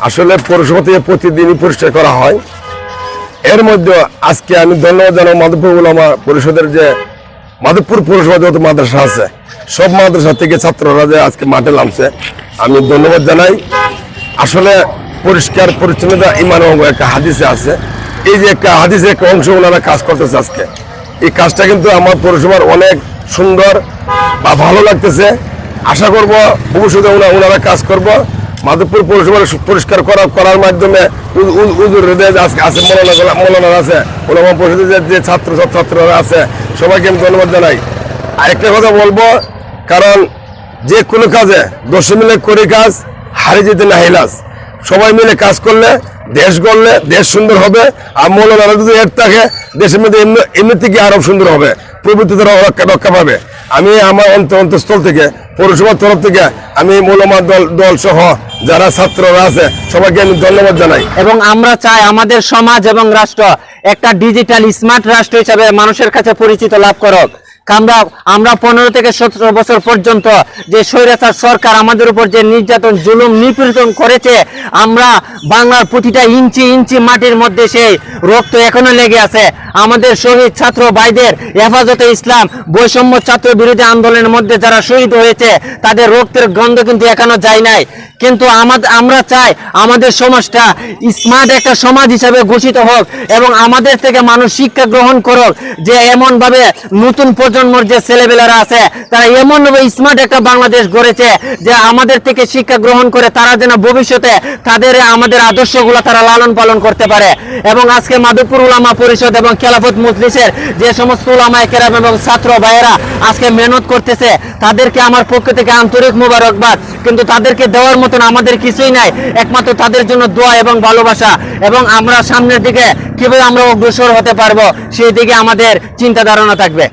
আসলে পৌরসভা থেকে প্রতিদিনই পরিষ্কার করা হয়। এর মধ্যে আজকে আমি ধন্যবাদ জানাব মাধবপুর উলামা পরিষদের যে মাধবপুর পৌরসভা যত মাদ্রাসা আছে, সব মাদ্রাসা থেকে ছাত্ররা যে আজকে মাঠে নামছে, আমি ধন্যবাদ জানাই। আসলে পরিষ্কার পরিচ্ছন্নতা ইমান একটা হাদিসে আছে। এই যে একটা হাদিসে একটা অংশ ওনারা কাজ করতেছে আজকে। এই কাজটা কিন্তু আমার পৌরসভার অনেক সুন্দর বা ভালো লাগতেছে। আশা করব ভবিষ্যতে ওনা- ওনারা কাজ করব। মাধবপুর পৌরসভা পরিষ্কার করা, করার মাধ্যমে উজুর আছে মৌলানা মৌলানা আছে। ওলামা পরিষদের যে- ছাত্র ছাত্ররা আছে। সবাইকে আমি ধন্যবাদ জানাই। আরেকটা কথা বলব, কারণ যে কোনো কাজে দশ মিলে করি কাজ হারিয়ে যেতে না হিলাস। সবাই মিলে কাজ করলে, দেশ গড়লে, দেশ সুন্দর হবে। আর মৌলানারা যদি এর থাকে, দেশের মধ্যে এমনি থেকে আরও সুন্দর হবে। প্রবৃত্তি তারা রক্ষা রক্ষা পাবে। আমি আমার অন্তর অন্তঃস্থল থেকে, পৌরসভার তরফ থেকে, আমি মৌলমা দল দল সহ যারা ছাত্ররা আছে, সবাইকে আমি ধন্যবাদ জানাই। এবং আমরা চাই আমাদের সমাজ এবং রাষ্ট্র একটা ডিজিটাল স্মার্ট রাষ্ট্র হিসাবে মানুষের কাছে পরিচিত লাভ করুক। আমরা আমরা পনেরো থেকে সতেরো বছর পর্যন্ত যে স্বৈরাচার সরকার আমাদের উপর যে নির্যাতন, জুলুম নিপীড়ন করেছে, আমরা বাংলার প্রতিটা ইঞ্চি ইঞ্চি মাটির মধ্যে সেই রক্ত এখনও লেগে আছে। আমাদের শহীদ ছাত্র ভাইদের হেফাজতে ইসলাম বৈষম্য ছাত্র বিরোধী আন্দোলনের মধ্যে যারা শহীদ হয়েছে, তাদের রক্তের গন্ধ কিন্তু এখনও যায় নাই। কিন্তু আমরা চাই আমাদের সমাজটা স্মার্ট একটা সমাজ হিসাবে ঘোষিত হোক এবং আমাদের থেকে মানুষ শিক্ষা গ্রহণ করুক যে এমন ভাবে নতুন প্রজন্মর যে ছেলেবেলারা আছে, তারা এমন ভাবে স্মার্ট একটা বাংলাদেশ গড়েছে যে আমাদের থেকে শিক্ষা গ্রহণ করে তারা যেন ভবিষ্যতে তাদের, আমাদের আদর্শগুলো তারা লালন পালন করতে পারে। এবং আজকে মাধবপুর উলামা পরিষদ এবং খেলাফত মজলিসের যে সমস্ত ওলামায় কেরাম এবং ছাত্র ভাইয়েরা আজকে মেহনত করতেছে, তাদেরকে আমার পক্ষ থেকে আন্তরিক মোবারকবাদ। কিন্তু তাদেরকে দেওয়ার মতন আমাদের কিছুই নাই। একমাত্র তাদের জন্য দোয়া এবং ভালোবাসা। এবং আমরা সামনের দিকে কীভাবে আমরা অগ্রসর হতে পারব, সেই দিকে আমাদের চিন্তা ধারণা থাকবে।